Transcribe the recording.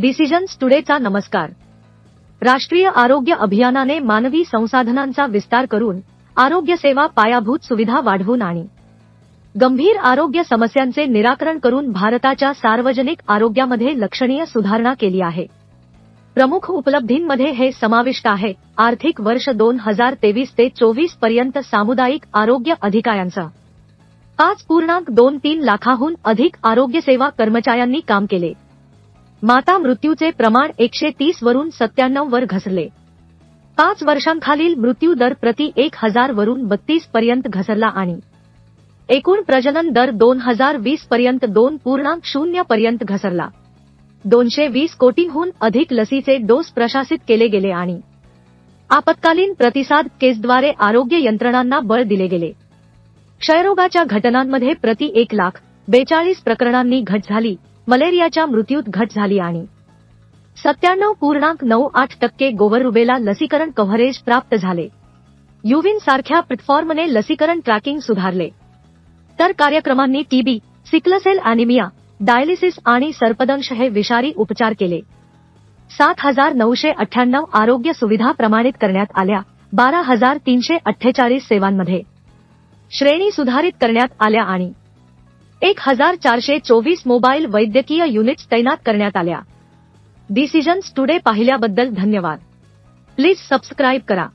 Decisions टुडेचा नमस्कार. राष्ट्रीय आरोग्य अभियानाने मानवी संसाधनांचा विस्तार करून आरोग्य सेवा पायाभूत सुविधा वाढवून आणि गंभीर आरोग्य समस्यांचे निराकरण करून भारताच्या सार्वजनिक आरोग्यामध्ये लक्षणीय सुधारणा केली आहे. प्रमुख उपलब्धींमध्ये हे समाविष्ट आहे. आर्थिक वर्ष दोन हजार तेवीस ते चोवीसपर्यंत सामुदायिक आरोग्य अधिकाऱ्यांचा. पाच पूर्णांक दोन तीन लाखाहून अधिक आरोग्य सेवा कर्मचाऱ्यांनी काम केले. माता मृत्यूचे प्रमाण एकशे तीस वरून सत्त्याण्णव वर घसरले. पाच वर्षांखालील मृत्यू दर प्रति एक हजार वरून बत्तीस पर्यंत घसरला आणि एकूण प्रजनन दर दोन हजार वीस पर्यंत दोन पूर्णांक शून्य पर्यंत घसरला. दोनशे वीस कोटींहून अधिक लसीचे डोस प्रशासित केले गेले आणि आपत्कालीन प्रतिसाद केसद्वारे आरोग्य यंत्रणांना बळ दिले गेले. क्षयरोगाच्या घटनांमध्ये प्रति एक लाख बेचाळीस प्रकरणांनी घट झाली. मलेरियाच्या मृत्यूत घट झाली आणि सत्त्याण्णव पूर्णांक नऊ आठ टक्के गोवर रुबेला लसीकरण कव्हरेज प्राप्त झाले. युविन सारख्या प्लॅटफॉर्मने लसीकरण ट्रॅकिंग सुधारले. तर कार्यक्रमांनी टीबी सिक्लसेल अॅनिमिया डायलिसिस आणि सर्पदंश हे विषारी उपचार केले. सात हजार नऊशे अठ्ठ्याण्णव आरोग्य सुविधा प्रमाणित करण्यात आल्या बारा हजार तीनशे अठ्ठेचाळीस सेवांमध्ये. श्रेणी सुधारित करण्यात आल्या आणि एक हजार चारशे चोवीस मोबाईल वैद्यकीय युनिट्स तैनात करण्यात आल्या. डिसिजन्स टुडे पाहिल्याबद्दल धन्यवाद. प्लीज सबस्क्राईब करा.